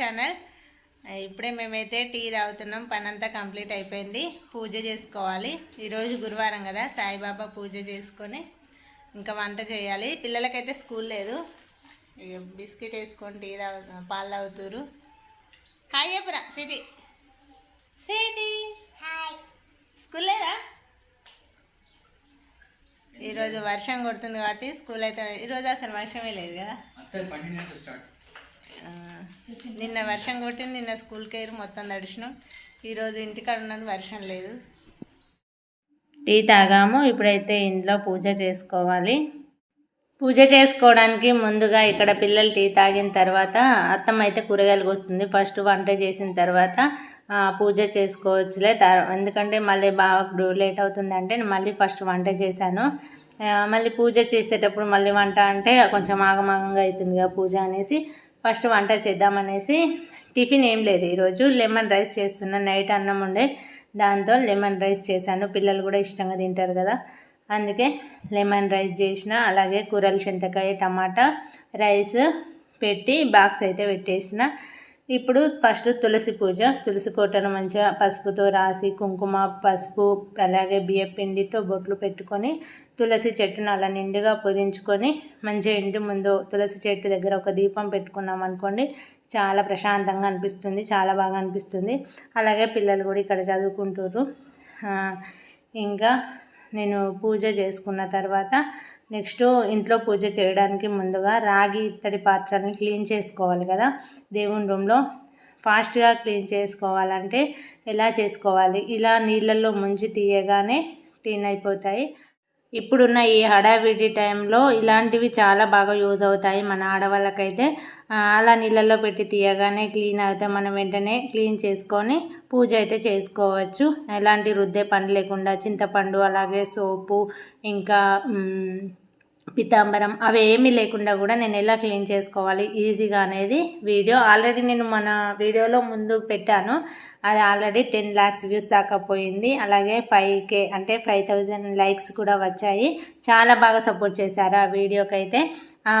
Channel ఇప్పుడే మేమైతే tea తాగుతున్నాం. పని అంతా కంప్లీట్ అయిపోయింది. పూజ చేసుకోవాలి. ఈరోజు గురువారం కదా సాయిబాబా పూజ చేసుకొని ఇంకా వంట చేయాలి. పిల్లలకైతే స్కూల్ లేదు. బిస్కెట్ వేసుకొని టీ తాగు పాలు తాగుతురు హాయ్ సిటీ. సిటీ. స్కూల్ లేదా? ఈరోజు వర్షం కొడుతుంది కాబట్టి స్కూల్ అయితే ఈరోజు అసలు వర్షమే లేదు కదా. నిన్న వర్షం కొట్టింది నిన్న స్కూల్కి కేర్ మొత్తం తడిచినాం ఈరోజు ఇంటికాడ ఉన్నది వర్షం లేదు. టీ తాగాము ఇప్పుడైతే ఇంట్లో పూజ చేసుకోవాలి. పూజ చేసుకోవడానికి ముందుగా ఇక్కడ పిల్లలు టీ తాగిన తర్వాత అత్తమ్మ అయితే కూరగాయలు వస్తుంది ఫస్ట్ వంట చేసిన తర్వాత పూజ చేసుకోవచ్చులే. తర్- ఎందుకంటే మళ్ళీ బాగా లేట్ అవుతుంది అంటే నేను మళ్ళీ ఫస్ట్ వంట చేశాను. మళ్ళీ పూజ చేసేటప్పుడు మళ్ళీ వంట అంటే కొంచెం ఆగమాగంగా అవుతుంది కదా పూజ అనేసి. ఫస్ట్ వంట చేద్దామనేసి టిఫిన్ ఏం లేదు ఈరోజు. లెమన్ రైస్ చేస్తున్నా. నైట్ అన్నం ఉండే. దాంతో లెమన్ రైస్ చేశాను. పిల్లలు కూడా ఇష్టంగా తింటారు కదా. అందుకే లెమన్ రైస్ చేసిన. అలాగే కూరలు చింతకాయ టమాటా రైస్ పెట్టి బాక్స్ అయితే పెట్టేసిన. ఇప్పుడు ఫస్ట్ తులసి పూజ తులసి కోటను మంచిగా పసుపుతో రాసి కుంకుమ పసుపు అలాగే బియ్య పిండితో బొట్లు పెట్టుకొని తులసి చెట్టును అలా నిండుగా పొదించుకొని మంచిగా ఇంటి ముందు తులసి చెట్టు దగ్గర ఒక దీపం పెట్టుకున్నాం అనుకోండి చాలా ప్రశాంతంగా అనిపిస్తుంది చాలా బాగా అనిపిస్తుంది. అలాగే పిల్లలు కూడా ఇక్కడ చదువుకుంటారు ఇంకా నేను పూజ చేసుకున్న తర్వాత నెక్స్ట్ ఇంట్లో పూజ చేయడానికి ముందుగా రాగి ఇత్తడి పాత్రల్ని క్లీన్ చేసుకోవాలి కదా. దేవుని రూమ్లో ఫాస్ట్గా క్లీన్ చేసుకోవాలంటే ఎలా చేసుకోవాలి? ఇలా నీళ్ళల్లో ముంచి తీయగానే క్లీన్ అయిపోతాయి. ఇప్పుడున్న ఈ హడావిడి టైంలో ఇలాంటివి చాలా బాగా యూజ్ అవుతాయి మన ఆడవాళ్ళకైతే. అలా నీళ్ళల్లో పెట్టి తీయగానే క్లీన్ అయితే మనం వెంటనే క్లీన్ చేసుకొని పూజ అయితే చేసుకోవచ్చు. ఎలాంటి రుద్దే పని లేకుండా చింతపండు అలాగే సోపు ఇంకా పితాంబరం. అవి ఏమీ లేకుండా కూడా నేను ఎలా క్లీన్ చేసుకోవాలి? ఈజీగా అనేది వీడియో. ఆల్రెడీ నేను మన వీడియోలో ముందు పెట్టాను. అది ఆల్రెడీ టెన్ ల్యాక్స్ వ్యూస్ దాకా పోయింది. అలాగే ఫైవ్ కే అంటే ఫైవ్ థౌజండ్ లైక్స్ కూడా వచ్చాయి. చాలా బాగా సపోర్ట్ చేశారు ఆ వీడియోకి అయితే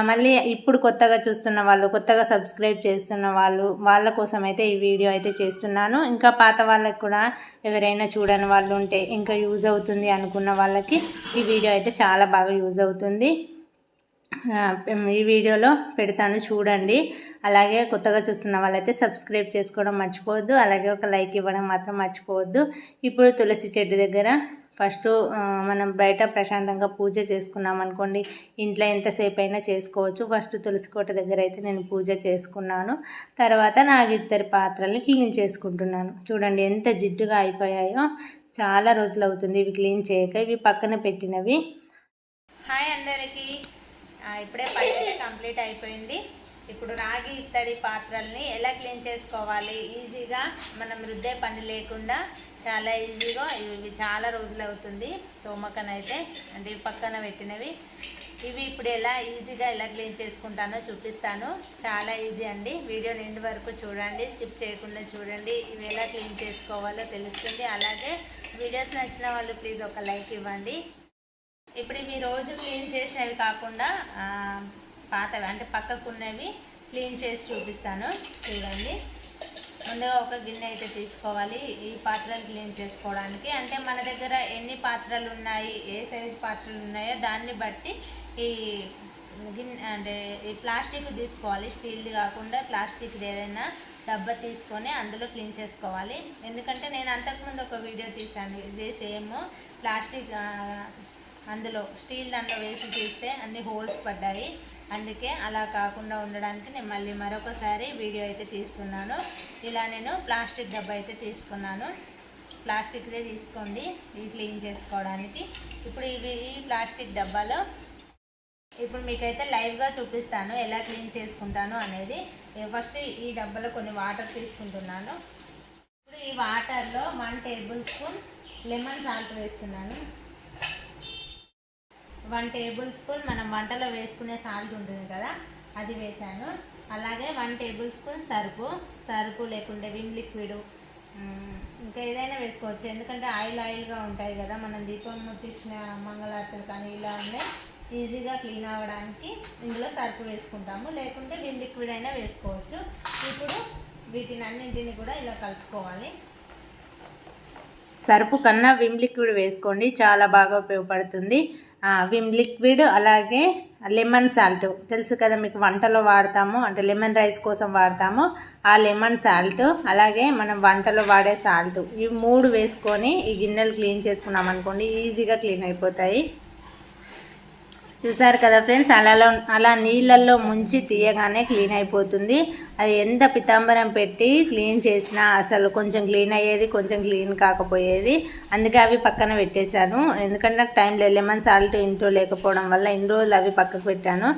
మళ్ళీ ఇప్పుడు కొత్తగా చూస్తున్న వాళ్ళు కొత్తగా సబ్స్క్రైబ్ చేస్తున్న వాళ్ళు వాళ్ళ కోసం అయితే ఈ వీడియో అయితే చేస్తున్నాను. ఇంకా పాత వాళ్ళకి కూడా ఎవరైనా చూడని వాళ్ళు ఉంటే ఇంకా యూజ్ అవుతుంది అనుకున్న వాళ్ళకి ఈ వీడియో అయితే చాలా బాగా యూజ్ అవుతుంది. ఈ వీడియోలో పెడతాను చూడండి. అలాగే కొత్తగా చూస్తున్న వాళ్ళైతే సబ్స్క్రైబ్ చేసుకోవడం మర్చిపోవద్దు. అలాగే ఒక లైక్ ఇవ్వడం మాత్రం మర్చిపోవద్దు. ఇప్పుడు తులసి చెట్టు దగ్గర ఫస్ట్ మనం బయట ప్రశాంతంగా పూజ చేసుకున్నాం అనుకోండి ఇంట్లో ఎంతసేపు అయినా చేసుకోవచ్చు. ఫస్ట్ తులసి కోట దగ్గర అయితే నేను పూజ చేసుకున్నాను. తర్వాత నాగిద్దరి పాత్రల్ని క్లీన్ చేసుకుంటున్నాను. చూడండి ఎంత జిడ్డుగా అయిపోయాయో. చాలా రోజులు అవుతుంది ఇవి క్లీన్ చేయక ఇవి పక్కన పెట్టినవి. హాయ్ అందరికీ. ఇప్పుడే పని కంప్లీట్ అయిపోయింది. ఇప్పుడు రాగి ఇత్తడి పాత్రల్ని ఎలా క్లీన్ చేసుకోవాలి? ఈజీగా మనం రుద్దే పని లేకుండా చాలా ఈజీగా ఇవి చాలా రోజులు అవుతుంది. తోమకనైతే అంటే పక్కన పెట్టినవి. ఇవి ఇప్పుడు ఎలా ఈజీగా ఎలా క్లీన్ చేసుకుంటానో చూపిస్తాను. చాలా ఈజీ అండి. వీడియో నిండు వరకు చూడండి స్కిప్ చేయకుండా చూడండి. ఇవి ఎలా క్లీన్ చేసుకోవాలో తెలుస్తుంది. అలాగే వీడియోస్ నచ్చిన వాళ్ళు ప్లీజ్ ఒక లైక్ ఇవ్వండి. ఇప్పుడు ఇవి రోజు క్లీన్ చేసినవి కాకుండా పాతవి అంటే పక్కకున్నవి క్లీన్ చేసి చూపిస్తాను. చూడండి. ముందుగా ఒక గిన్నె అయితే తీసుకోవాలి ఈ పాత్రలు క్లీన్ చేసుకోవడానికి. అంటే మన దగ్గర ఎన్ని పాత్రలు ఉన్నాయి ఏ సైజు పాత్రలు ఉన్నాయో దాన్ని బట్టి ఈ గిన్నె అంటే ఈ ప్లాస్టిక్ తీసుకోవాలి. స్టీల్ది కాకుండా ప్లాస్టిక్ ఏదైనా డబ్బా తీసుకొని అందులో క్లీన్ చేసుకోవాలి. ఎందుకంటే నేను అంతకుముందు ఒక వీడియో తీశాను. ఇది సేమ్ ప్లాస్టిక్ అందులో స్టీల్ దాంట్లో వేసి తీస్తే అన్ని హోల్స్ పడ్డాయి. అందుకే అలా కాకుండా ఉండడానికి నేను మళ్ళీ మరొకసారి వీడియో అయితే తీస్తున్నాను. ఇలా నేను ప్లాస్టిక్ డబ్బా అయితే తీసుకున్నాను. ప్లాస్టిక్దే తీసుకోండి ఇవి క్లీన్ చేసుకోవడానికి. ఇప్పుడు ఇవి ఈ ప్లాస్టిక్ డబ్బాలో ఇప్పుడు మీకైతే లైవ్గా చూపిస్తాను ఎలా క్లీన్ చేసుకుంటాను అనేది. ఫస్ట్ ఈ డబ్బాలో కొన్ని వాటర్ తీసుకుంటున్నాను. ఇప్పుడు ఈ వాటర్లో one tablespoon lemon salt వేస్తున్నాను. వన్ టేబుల్ స్పూన్ మనం వంటలో వేసుకునే సాల్ట్ ఉంటుంది కదా అది వేసాను. అలాగే వన్ టేబుల్ స్పూన్ సరుపు సరుపు లేకుంటే విమ్ లిక్విడ్ ఇంకా ఏదైనా వేసుకోవచ్చు. ఎందుకంటే ఆయిల్ ఆయిల్గా ఉంటాయి కదా మనం దీపం ముట్టించిన మంగళార్తులు కానీ ఇలా ఉన్నాయి ఈజీగా క్లీన్ అవ్వడానికి ఇందులో సర్ఫ్ వేసుకుంటాము. లేకుంటే విమ్ లిక్విడ్ అయినా వేసుకోవచ్చు. ఇప్పుడు వీటిని అన్నింటిని కూడా ఇలా కలుపుకోవాలి. సర్ఫ్ కన్నా విమ్ లిక్విడ్ వేసుకోండి చాలా బాగా ఉపయోగపడుతుంది. విమ్ లిక్విడ్ అలాగే లెమన్ సాల్ట్. తెలుసు కదా మీకు వంటలో వాడతాము అంటే లెమన్ రైస్ కోసం వాడతాము. ఆ లెమన్ సాల్ట్ అలాగే మనం వంటలో వాడే సాల్ట్. ఇవి మూడు వేసుకొని ఈ గిన్నెలు క్లీన్ చేసుకున్నాం అనుకోండి ఈజీగా క్లీన్ అయిపోతాయి. చూసారు కదా ఫ్రెండ్స్ అలా అలా నీళ్ళల్లో ముంచి తీయగానే క్లీన్ అయిపోతుంది. అది ఎంత పితాంబరం పెట్టి క్లీన్ చేసినా అసలు కొంచెం క్లీన్ అయ్యేది కొంచెం క్లీన్ కాకపోయేది. అందుకే అవి పక్కన పెట్టేశాను. ఎందుకంటే నాకు టైం లేదు లెమన్ సాల్ట్ ఇంట్లో లేకపోవడం వల్ల ఇన్ని రోజులు అవి పక్కకు పెట్టాను.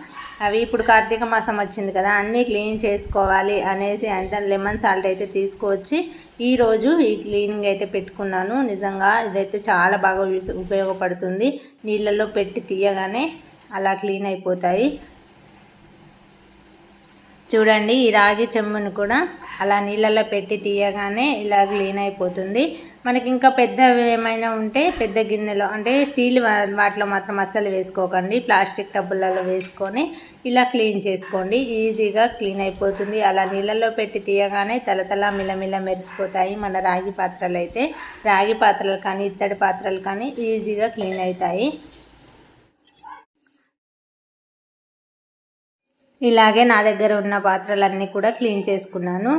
అవి ఇప్పుడు కార్తీక మాసం వచ్చింది కదా అన్నీ క్లీన్ చేసుకోవాలి అనేసి అంత లెమన్ సాల్ట్ అయితే తీసుకువచ్చి ఈరోజు ఈ క్లీనింగ్ అయితే పెట్టుకున్నాను. నిజంగా ఇదైతే చాలా బాగా ఉపయోగపడుతుంది. నీళ్ళల్లో పెట్టి తీయగానే అలా క్లీన్ అయిపోతాయి. చూడండి ఈ రాగి చెమ్మును కూడా అలా నీళ్ళల్లో పెట్టి తీయగానే ఇలా క్లీన్ అయిపోతుంది. మనకి ఇంకా పెద్దవి ఏమైనా ఉంటే పెద్ద గిన్నెలో అంటే స్టీల్ వా- వాటిలో మాత్రం అస్సలు వేసుకోకండి. ప్లాస్టిక్ టబ్బులలో వేసుకొని ఇలా క్లీన్ చేసుకోండి. ఈజీగా క్లీన్ అయిపోతుంది. అలా నీళ్ళల్లో పెట్టి తీయగానే తలతల మిలమిల మెరిసిపోతాయి మన రాగి పాత్రలు అయితే రాగి పాత్రలు కానీ ఇత్తడి పాత్రలు కానీ ఈజీగా క్లీన్ అవుతాయి. ఇలాగే నా దగ్గర ఉన్న పాత్రలన్నీ కూడా క్లీన్ చేసుకున్నాను.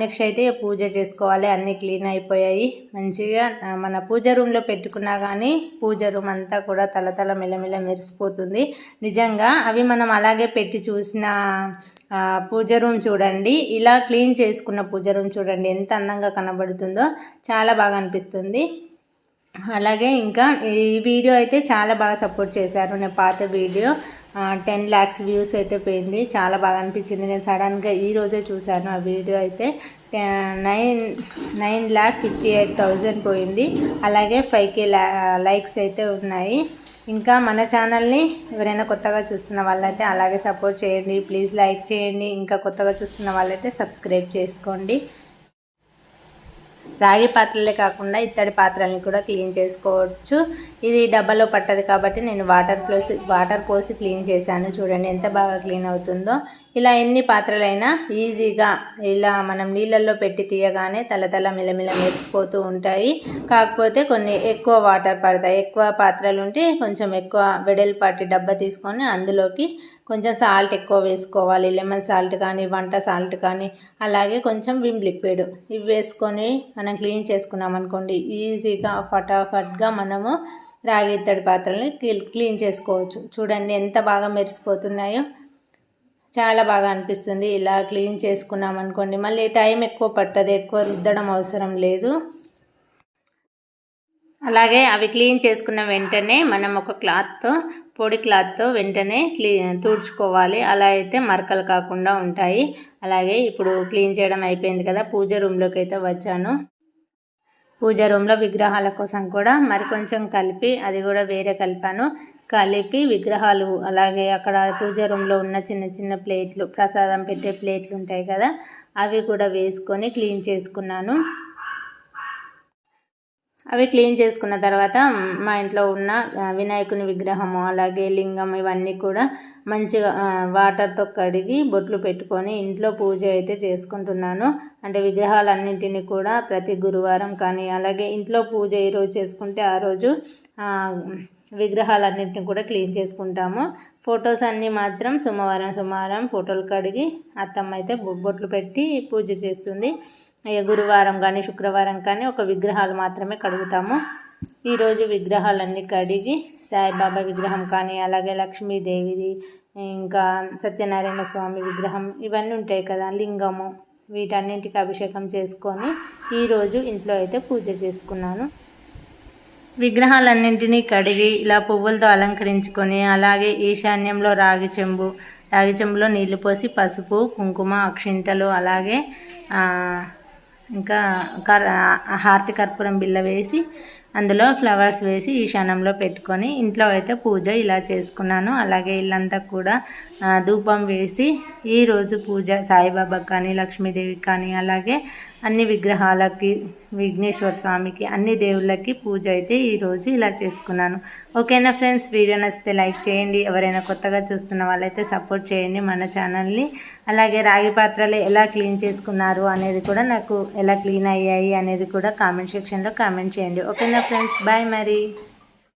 నెక్స్ట్ అయితే పూజ చేసుకోవాలి. అన్నీ క్లీన్ అయిపోయాయి. మంచిగా మన పూజ రూమ్లో పెట్టుకున్నా కానీ పూజ రూమ్ అంతా కూడా తలతల మిలమిల మెరిసిపోతుంది. నిజంగా అవి మనం అలాగే పెట్టి చూసిన పూజ రూమ్ చూడండి. ఇలా క్లీన్ చేసుకున్న పూజ రూమ్ చూడండి. ఎంత అందంగా కనబడుతుందో చాలా బాగా అనిపిస్తుంది. అలాగే ఇంకా ఈ వీడియో అయితే చాలా బాగా సపోర్ట్ చేశారు. నేను పాత వీడియో టెన్ ల్యాక్స్ వ్యూస్ అయితే పోయింది. చాలా బాగా అనిపించింది. నేను సడన్గా ఈ రోజే చూశాను ఆ వీడియో అయితే. Nine nine lakh fifty eight thousand పోయింది. అలాగే ఫైవ్ కే లైక్స్ అయితే ఉన్నాయి. ఇంకా మన ఛానల్ని ఎవరైనా కొత్తగా చూస్తున్న వాళ్ళైతే అలాగే సపోర్ట్ చేయండి. ప్లీజ్ లైక్ చేయండి. ఇంకా కొత్తగా చూస్తున్న వాళ్ళైతే సబ్స్క్రైబ్ చేసుకోండి. రాగి పాత్రలే కాకుండా ఇత్తడి పాత్రల్ని కూడా క్లీన్ చేసుకోవచ్చు. ఇది డబ్బాలో పట్టదు కాబట్టి నేను వాటర్ పోసి వాటర్ పోసి క్లీన్ చేశాను. చూడండి ఎంత బాగా క్లీన్ అవుతుందో. ఇలా ఎన్ని పాత్రలైనా ఈజీగా ఇలా మనం నీళ్ళల్లో పెట్టి తీయగానే తలతల మిలమిల మెరిసిపోతూ ఉంటాయి. కాకపోతే కొన్ని ఎక్కువ వాటర్ పడతాయి. ఎక్కువ పాత్రలు ఉంటే కొంచెం ఎక్కువ వెడల్పాటి డబ్బా తీసుకొని అందులోకి కొంచెం సాల్ట్ ఎక్కువ వేసుకోవాలి. లెమన్ సాల్ట్ కానీ వంట సాల్ట్ కానీ అలాగే కొంచెం విమ్ లిక్విడ్ ఇవి వేసుకొని మనం మనం క్లీన్ చేసుకున్నాం అనుకోండి ఈజీగా ఫటాఫట్గా మనము రాగి ఇత్తడి పాత్రల్ని క్లీన్ చేసుకోవచ్చు. చూడండి ఎంత బాగా మెరిసిపోతున్నాయో. చాలా బాగా అనిపిస్తుంది. ఇలా క్లీన్ చేసుకున్నాం అనుకోండి మళ్ళీ టైం ఎక్కువ పట్టదు ఎక్కువ రుద్దడం అవసరం లేదు. అలాగే అవి క్లీన్ చేసుకున్న వెంటనే మనం ఒక క్లాత్తో పొడి క్లాత్తో వెంటనే క్లీ తుడుచుకోవాలి. అలా అయితే మరకలు కాకుండా ఉంటాయి. అలాగే ఇప్పుడు క్లీన్ చేయడం అయిపోయింది కదా పూజ రూమ్లోకి అయితే వచ్చాను. పూజ రూమ్లో విగ్రహాల కోసం కూడా మరి కొంచెం కలిపి అది కూడా వేరే కలిపాను. కలిపి విగ్రహాలు అలాగే అక్కడ పూజ రూమ్లో ఉన్న చిన్న చిన్న ప్లేట్లు ప్రసాదం పెట్టే ప్లేట్లు ఉంటాయి కదా అవి కూడా వేసుకొని క్లీన్ చేసుకున్నాను. అవి క్లీన్ చేసుకున్న తర్వాత మా ఇంట్లో ఉన్న వినాయకుని విగ్రహము అలాగే లింగం ఇవన్నీ కూడా మంచిగా వాటర్తో కడిగి బొట్లు పెట్టుకొని ఇంట్లో పూజ అయితే చేసుకుంటున్నాను. అంటే విగ్రహాలన్నింటినీ కూడా ప్రతి గురువారం కానీ అలాగే ఇంట్లో పూజ ఈరోజు చేసుకుంటే ఆ రోజు ఆ, విగ్రహాలన్నింటిని కూడా క్లీన్ చేసుకుంటాము. ఫొటోస్ అన్నీ మాత్రం సోమవారం సోమవారం ఫోటోలు కడిగి అత్తమ్మ అయితే బొ- బొట్లు పెట్టి పూజ చేస్తుంది. గురువారం కానీ శుక్రవారం కానీ ఒక విగ్రహాలు మాత్రమే కడుగుతాము. ఈరోజు విగ్రహాలన్నీ కడిగి సాయిబాబా విగ్రహం కానీ అలాగే లక్ష్మీదేవిది ఇంకా సత్యనారాయణ స్వామి విగ్రహం ఇవన్నీ ఉంటాయి కదా లింగము వీటన్నింటికి అభిషేకం చేసుకొని ఈరోజు ఇంట్లో అయితే పూజ చేసుకున్నాను. విగ్రహాలన్నింటినీ కడిగి ఇలా పువ్వులతో అలంకరించుకొని అలాగే ఈశాన్యంలో రాగి చెంబు రాగి చెంబులో నీళ్ళు పోసి పసుపు కుంకుమ అక్షింతలు అలాగే ఇంకా కర్ హారతి కర్పూరం బిల్ల వేసి అందులో ఫ్లవర్స్ వేసి ఈశాన్యంలో పెట్టుకొని ఇంట్లో అయితే పూజ ఇలా చేసుకున్నాను. అలాగే ఇల్లంతా కూడా ధూపం వేసి ఈరోజు పూజ సాయిబాబాకి కానీ లక్ష్మీదేవికి కానీ అలాగే అన్ని విగ్రహాలకి విఘ్నేశ్వర స్వామికి అన్ని దేవుళ్ళకి పూజ అయితే ఈరోజు ఇలా చేసుకున్నాను. ఓకేనా ఫ్రెండ్స్? వీడియో నచ్చితే లైక్ చేయండి. ఎవరైనా కొత్తగా చూస్తున్న వాళ్ళైతే సపోర్ట్ చేయండి మన ఛానల్ని. అలాగే రాగి పాత్రలు ఎలా క్లీన్ చేసుకున్నారు అనేది కూడా నాకు ఎలా క్లీన్ అయ్యాయి అనేది కూడా కామెంట్ సెక్షన్లో కామెంట్ చేయండి. ఓకేనా ఫ్రెండ్స్? బాయ్ మరి.